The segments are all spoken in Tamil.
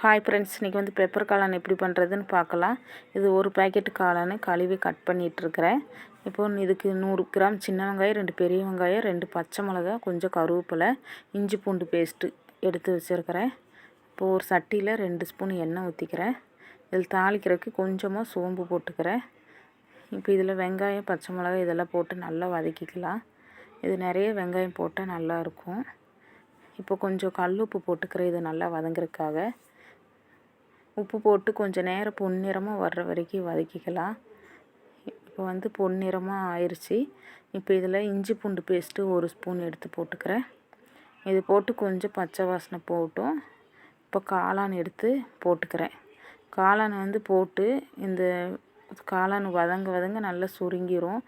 ஹாய் ஃப்ரெண்ட்ஸ் இன்றைக்கி வந்து பெப்பர் காளான் எப்படி பண்ணுறதுன்னு பார்க்கலாம். இது ஒரு பேக்கெட் காளான் கழுவி கட் பண்ணிகிட்ருக்கிறேன் இப்போ இதுக்கு நூறு கிராம் சின்ன வெங்காயம் ரெண்டு பெரிய வெங்காயம் ரெண்டு பச்சை மிளகா கொஞ்சம் கருவேப்பிலை இஞ்சி பூண்டு பேஸ்ட்டு எடுத்து வச்சுருக்கிறேன். இப்போது ஒரு சட்டியில் ரெண்டு ஸ்பூன் எண்ணெய் ஊற்றிக்கிறேன் இதில் தாளிக்கிறதுக்கு கொஞ்சமாக சோம்பு போட்டுக்கிறேன். இப்போ இதில் வெங்காயம் பச்சை மிளகாய் இதெல்லாம் போட்டு நல்லா வதக்கிக்கலாம். இது நிறைய வெங்காயம் போட்டால் நல்லாயிருக்கும் இப்போ கொஞ்சம் கல் உப்பு போட்டுக்கிறேன் இது நல்லா வதங்குறதுக்காக. உப்பு போட்டு கொஞ்சம் நேரம் பொன்னிறமாக வர்ற வரைக்கும் வதக்கிக்கலாம். இப்போ வந்து பொன்னிறமாக ஆயிடுச்சு இப்போ இதில் இஞ்சி பூண்டு பேஸ்ட்டு ஒரு ஸ்பூன் எடுத்து போட்டுக்கிறேன். இது போட்டு கொஞ்சம் பச்சை வாசனை போட்டும். இப்போ காளான் எடுத்து போட்டுக்கிறேன். காளான் வந்து போட்டு இந்த காளான் வதங்க வதங்க நல்லா சுருங்கிரும்.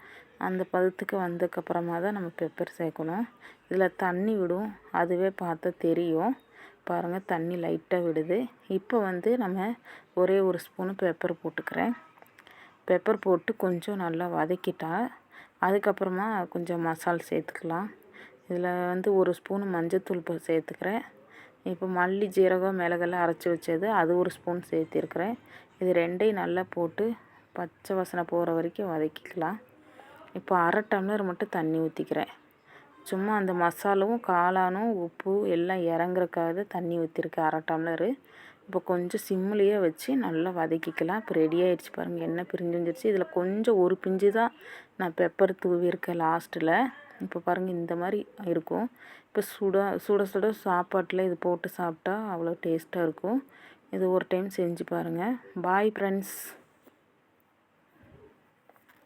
அந்த பதத்துக்கு வந்ததுக்கப்புறமா தான் நம்ம பெப்பர் சேர்க்கணும். இதில் தண்ணி விடும். அதுவே பார்த்தா தெரியும். பாருங்கள் தண்ணி லைட்டாக விடுது. இப்போ வந்து நம்ம ஒரே ஒரு ஸ்பூனு பெப்பர் போட்டுக்கிறேன். பெப்பர் போட்டு கொஞ்சம் நல்லா வதக்கிட்டா அதுக்கப்புறமா கொஞ்சம் மசால் சேர்த்துக்கலாம். இதில் வந்து ஒரு ஸ்பூன் மஞ்சத்தூள் சேர்த்துக்கிறேன். இப்போ மல்லி ஜீரகம் மிளகெல்லாம் அரைச்சி வச்சது அது ஒரு ஸ்பூன் சேர்த்திருக்கிறேன். இது ரெண்டையும் நல்லா போட்டு பச்சை வாசனை போகிற வரைக்கும் வதக்கிக்கலாம். இப்போ அரை டம்ளர் மட்டும் தண்ணி ஊற்றிக்கிறேன் சும்மா அந்த மசாலாவும் காளானும் உப்பு எல்லாம் இறங்குறக்காக தண்ணி ஊற்றிருக்கேன் அரை டம்ளரு. இப்போ கொஞ்சம் சிம்மிலேயே வச்சு நல்லா வதக்கிக்கலாம். இப்போ ரெடி ஆகிடுச்சு பாருங்கள் எண்ணெய் பிரிஞ்சு வந்துருச்சு. இதில் கொஞ்சம் ஒரு பிஞ்சு தான் நான் பெப்பர் தூவியிருக்கேன் லாஸ்ட்டில் இப்போ பாருங்கள் இந்த மாதிரி இருக்கும். இப்போ சுட சுட சுட சாப்பாட்டில் இது போட்டு சாப்பிட்டா அவ்வளோ டேஸ்ட்டாக இருக்கும். இது ஒரு டைம் செஞ்சு பாருங்கள் பாய் ஃப்ரெண்ட்ஸ்